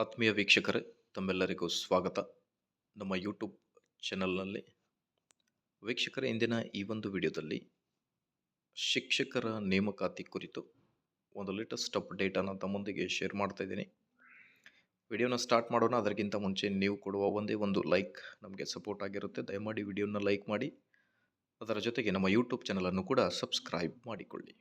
ಆತ್ಮೀಯ ವೀಕ್ಷಕರೇ, ತಮ್ಮೆಲ್ಲರಿಗೂ ಸ್ವಾಗತ. ನಮ್ಮ ಯೂಟ್ಯೂಬ್ ಚಾನಲ್ನಲ್ಲಿ ವೀಕ್ಷಕರ, ಇಂದಿನ ಈ ಒಂದು ವಿಡಿಯೋದಲ್ಲಿ ಶಿಕ್ಷಕರ ನೇಮಕಾತಿ ಕುರಿತು ಒಂದು ಲೇಟೆಸ್ಟ್ ಅಪ್ಡೇಟನ್ನು ತಮ್ಮೊಂದಿಗೆ ಶೇರ್ ಮಾಡ್ತಾ ಇದ್ದೀನಿ. ವಿಡಿಯೋನ ಸ್ಟಾರ್ಟ್ ಮಾಡೋಣ. ಅದಕ್ಕಿಂತ ಮುಂಚೆ ನೀವು ಕೊಡುವ ಒಂದೇ ಒಂದು ಲೈಕ್ ನಮಗೆ ಸಪೋರ್ಟ್ ಆಗಿರುತ್ತೆ. ದಯಮಾಡಿ ವಿಡಿಯೋನ ಲೈಕ್ ಮಾಡಿ. ಅದರ ಜೊತೆಗೆ ನಮ್ಮ ಯೂಟ್ಯೂಬ್ ಚಾನಲನ್ನು ಕೂಡ ಸಬ್ಸ್ಕ್ರೈಬ್ ಮಾಡಿಕೊಳ್ಳಿ.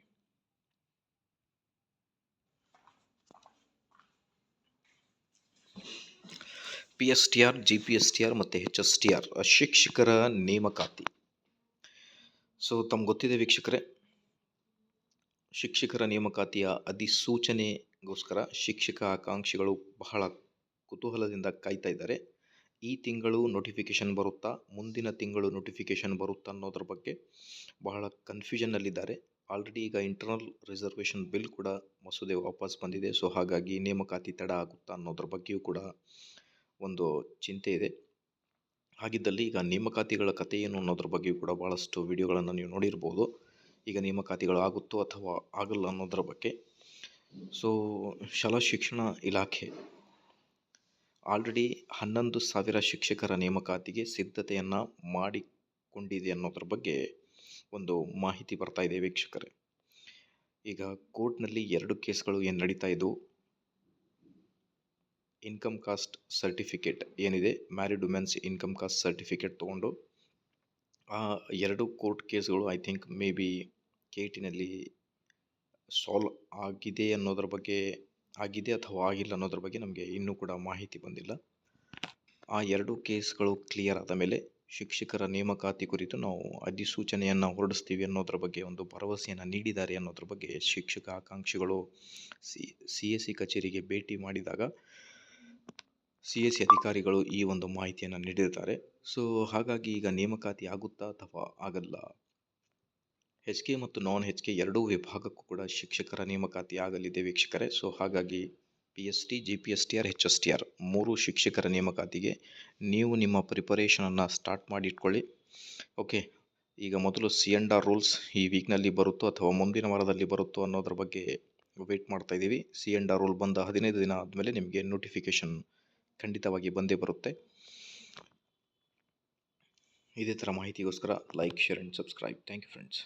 P S T R G P S T R ಮತ್ತು ಎಚ್ ಎಸ್ ಟಿ ಆರ್ ಶಿಕ್ಷಕರ ನೇಮಕಾತಿ. ಸೊ ತಮ್ಗೆ ಗೊತ್ತಿದೆ ವೀಕ್ಷಕರೇ, ಶಿಕ್ಷಕರ ನೇಮಕಾತಿಯ ಅಧಿಸೂಚನೆಗೋಸ್ಕರ ಶಿಕ್ಷಕ ಆಕಾಂಕ್ಷಿಗಳು ಬಹಳ ಕುತೂಹಲದಿಂದ ಕಾಯ್ತಾ ಇದ್ದಾರೆ. ಈ ತಿಂಗಳು ನೋಟಿಫಿಕೇಷನ್ ಬರುತ್ತಾ, ಮುಂದಿನ ತಿಂಗಳು ನೋಟಿಫಿಕೇಷನ್ ಬರುತ್ತಾ ಅನ್ನೋದ್ರ ಬಗ್ಗೆ ಬಹಳ ಕನ್ಫ್ಯೂಷನ್ನಲ್ಲಿದ್ದಾರೆ ಆಲ್ರೆಡಿ ಈಗ ಇಂಟರ್ನಲ್ ರಿಸರ್ವೇಷನ್ ಬಿಲ್ ಕೂಡ ಮಸೂದೆ ವಾಪಸ್ ಬಂದಿದೆ. ಸೊ ಹಾಗಾಗಿ ನೇಮಕಾತಿ ತಡ ಆಗುತ್ತಾ ಅನ್ನೋದ್ರ ಬಗ್ಗೆಯೂ ಕೂಡ ಒಂದು ಚಿಂತೆ ಇದೆ. ಹಾಗಿದ್ದಲ್ಲಿ ಈಗ ನೇಮಕಾತಿಗಳ ಕಥೆ ಏನು ಅನ್ನೋದ್ರ ಬಗ್ಗೆಯೂ ಕೂಡ ಭಾಳಷ್ಟು ವಿಡಿಯೋಗಳನ್ನು ನೀವು ನೋಡಿರ್ಬೋದು. ಈಗ ನೇಮಕಾತಿಗಳು ಆಗುತ್ತೋ ಅಥವಾ ಆಗಲ್ಲ ಅನ್ನೋದ್ರ ಬಗ್ಗೆ. ಸೊ ಶಾಲಾ ಶಿಕ್ಷಣ ಇಲಾಖೆ ಆಲ್ರೆಡಿ ಹನ್ನೊಂದು ಸಾವಿರ ಶಿಕ್ಷಕರ ನೇಮಕಾತಿಗೆ ಸಿದ್ಧತೆಯನ್ನು ಮಾಡಿಕೊಂಡಿದೆ ಅನ್ನೋದ್ರ ಬಗ್ಗೆ ಒಂದು ಮಾಹಿತಿ ಬರ್ತಾ ಇದೆ ವೀಕ್ಷಕರೇ. ಈಗ ಕೋರ್ಟ್ನಲ್ಲಿ ಎರಡು ಕೇಸ್ಗಳು ಏನು ನಡೀತಾ ಇದ್ದವು ಇನ್ಕಮ್ ಕಾಸ್ಟ್ ಸರ್ಟಿಫಿಕೇಟ್ ಏನಿದೆ married women's income caste certificate ತೊಗೊಂಡು, ಆ ಎರಡು ಕೋರ್ಟ್ ಕೇಸ್ಗಳು ಐ ಥಿಂಕ್ ಮೇ ಬಿ ಕೇಟಿನಲ್ಲಿ ಸಾಲ್ವ್ ಆಗಿದೆ ಅನ್ನೋದ್ರ ಬಗ್ಗೆ, ಆಗಿದೆ ಅಥವಾ ಆಗಿಲ್ಲ ಅನ್ನೋದ್ರ ಬಗ್ಗೆ ನಮಗೆ ಇನ್ನೂ ಕೂಡ ಮಾಹಿತಿ ಬಂದಿಲ್ಲ. ಆ ಎರಡು ಕೇಸ್ಗಳು ಕ್ಲಿಯರ್ ಆದ ಮೇಲೆ ಶಿಕ್ಷಕರ ನೇಮಕಾತಿ ಕುರಿತು ನಾವು ಅಧಿಸೂಚನೆಯನ್ನು ಹೊರಡಿಸ್ತೀವಿ ಅನ್ನೋದ್ರ ಬಗ್ಗೆ ಒಂದು ಭರವಸೆಯನ್ನು ನೀಡಿದ್ದಾರೆ ಅನ್ನೋದ್ರ ಬಗ್ಗೆ ಶಿಕ್ಷಕ ಆಕಾಂಕ್ಷಿಗಳು ಸಿ ಸಿ ಎಸ್ ಸಿ ಕಚೇರಿಗೆ ಭೇಟಿ ಮಾಡಿದಾಗ ಸಿ ಎಸ್ ಸಿ ಅಧಿಕಾರಿಗಳು ಈ ಒಂದು ಮಾಹಿತಿಯನ್ನು ನೀಡಿರ್ತಾರೆ ಸೊ, ಹಾಗಾಗಿ ಈಗ ನೇಮಕಾತಿ ಆಗುತ್ತಾ ಅಥವಾ ಆಗಲ್ಲ? ಹೆಚ್ ಕೆ ಮತ್ತು ನಾನ್ ಹೆಚ್ ಕೆ ಎರಡೂ ವಿಭಾಗಕ್ಕೂ ಕೂಡ ಶಿಕ್ಷಕರ ನೇಮಕಾತಿ ಆಗಲಿದೆ ವೀಕ್ಷಕರೇ. ಸೊ, ಹಾಗಾಗಿ P S T, G P S T R, H S T R ಮೂರು ಶಿಕ್ಷಕರ ನೇಮಕಾತಿಗೆ ನೀವು ನಿಮ್ಮ ಪ್ರಿಪರೇಷನನ್ನು ಸ್ಟಾರ್ಟ್ ಮಾಡಿ ಇಟ್ಕೊಳ್ಳಿ ಓಕೆ, ಈಗ ಮೊದಲು ಸಿ ಎಂಡ್ ಆರ್ ರೂಲ್ಸ್ ಈ ವೀಕ್ನಲ್ಲಿ ಬರುತ್ತೋ ಅಥವಾ ಮುಂದಿನ ವಾರದಲ್ಲಿ ಬರುತ್ತೋ ಅನ್ನೋದ್ರ ಬಗ್ಗೆ ವೆಯ್ಟ್ ಮಾಡ್ತಾ ಇದ್ದೀವಿ. ಸಿ ಎಂಡ್ ಆರ್ ರೂಲ್ ಬಂದ ಹದಿನೈದು ದಿನ ಆದಮೇಲೆ ನಿಮಗೆ ನೋಟಿಫಿಕೇಷನ್ ಖಂಡಿತವಾಗಿ ಬಂದೇ ಬರುತ್ತೆ. ಇದೇ ಥರ ಮಾಹಿತಿಗೋಸ್ಕರ like share and subscribe thank you friends